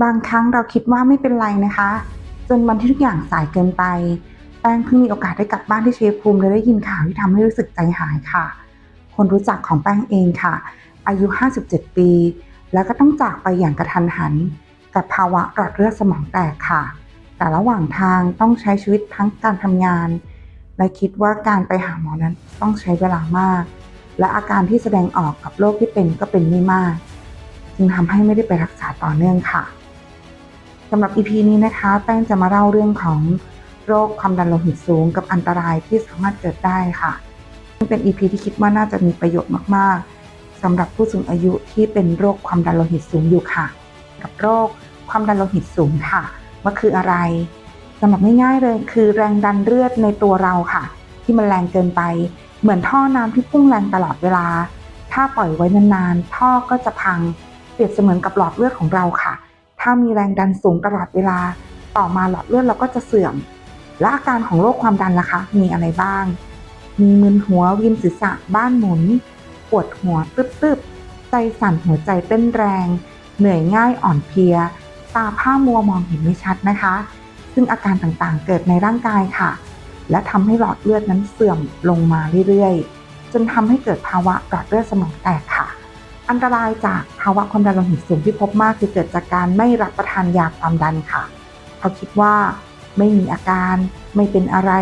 บางครั้งเราคิดว่าไม่เป็นไรนะคะ จนวันที่ทุกอย่างสายเกินไป แป้งเพิ่งมีโอกาสได้กลับบ้านที่เชัยภูมิและได้ยินข่าวที่ทำให้รู้สึกใจหายค่ะ คนรู้จักของแป้งเองค่ะ อายุ 57 ปี แล้วก็ต้องจากไปอย่างกระทันหัน กับภาวะหลอดเลือดสมองแตกค่ะ แต่ระหว่างทางต้องใช้ชีวิตทั้งการทำงาน และคิดว่าการไปหาหมอนั้นต้องใช้เวลามาก และอาการที่แสดงออกกับโรคที่เป็นก็เป็นไม่มาก จึงทำให้ไม่ได้ไปรักษาต่อเนื่องค่ะ สำหรับ EP นี้นะคะแป้งจะมาเล่าเรื่องของโรคความดันโลหิตสูงกับอันตรายที่สามารถเกิดได้ค่ะซึ่งเป็น EP ที่คิดว่าน่าจะมีประโยชน์มากๆสำหรับผู้สูงอายุที่เป็นโรคความดันโลหิตสูงอยู่ค่ะ กับโรคความดันโลหิตสูงค่ะว่าคืออะไรสำหรับง่ายๆเลยคือแรงดันเลือดในตัวเราค่ะ ที่มันแรงเกินไป เหมือนท่อน้ำที่พุ่งแรงตลอดเวลา ถ้าปล่อยไว้นานๆท่อก็จะพังเปรียบเสมือนกับหลอดเลือดของเราค่ะ ถ้ามีแรงดันสูงตลอดเวลา ต่อมาหลอดเลือดเราก็จะเสื่อม และอาการของโรคความดันล่ะคะ มีอะไรบ้าง มีมึนหัววียนศีรษะบ้านหมุน ปวดหัวตึบๆ ใจสั่นหัวใจเต้นแรง เหนื่อยง่ายอ่อนเพลีย ตาผ้ามัวมองเห็นไม่ชัดนะคะ ซึ่งอาการต่างๆ เกิดในร่างกายค่ะ และทำให้หลอดเลือดนั้นเสื่อมลงมาเรื่อยๆ จนทำให้เกิดภาวะหลอดเลือดสมองแตกค่ะ อันตรายจากภาวะความดันโลหิตสูงที่พบมากคือเกิดจากการไม่รับประทานยาความดันค่ะ เขาคิดว่าไม่มีอาการ ไม่เป็นอะไร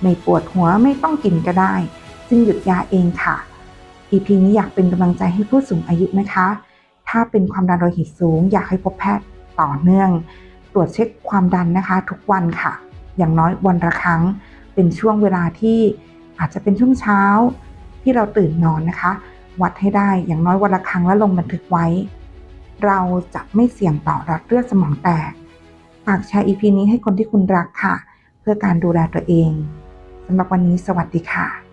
ไม่ปวดหัวไม่ต้องกินก็ได้จึงหยุดยาเองค่ะ EP นี้อยากเป็นกำลังใจให้ผู้สูงอายุนะคะ ถ้าเป็นความดันโลหิตสูง อยากให้พบแพทย์ต่อเนื่อง ตรวจเช็คความดันนะคะ ทุกวันค่ะ อย่างน้อยวันละครั้ง เป็นช่วงเวลาที่อาจจะเป็นช่วงเช้าที่เราตื่นนอนนะคะ วัดให้ได้อย่างน้อยวันละครั้งและลงบันทึกไว้ เราจะไม่เสี่ยงต่อรัดเลือดสมองแตกฝากแชร์ EP นี้ให้คนที่คุณรักค่ะ เพื่อการดูแลตัวเองสำหรับวันนี้สวัสดีค่ะ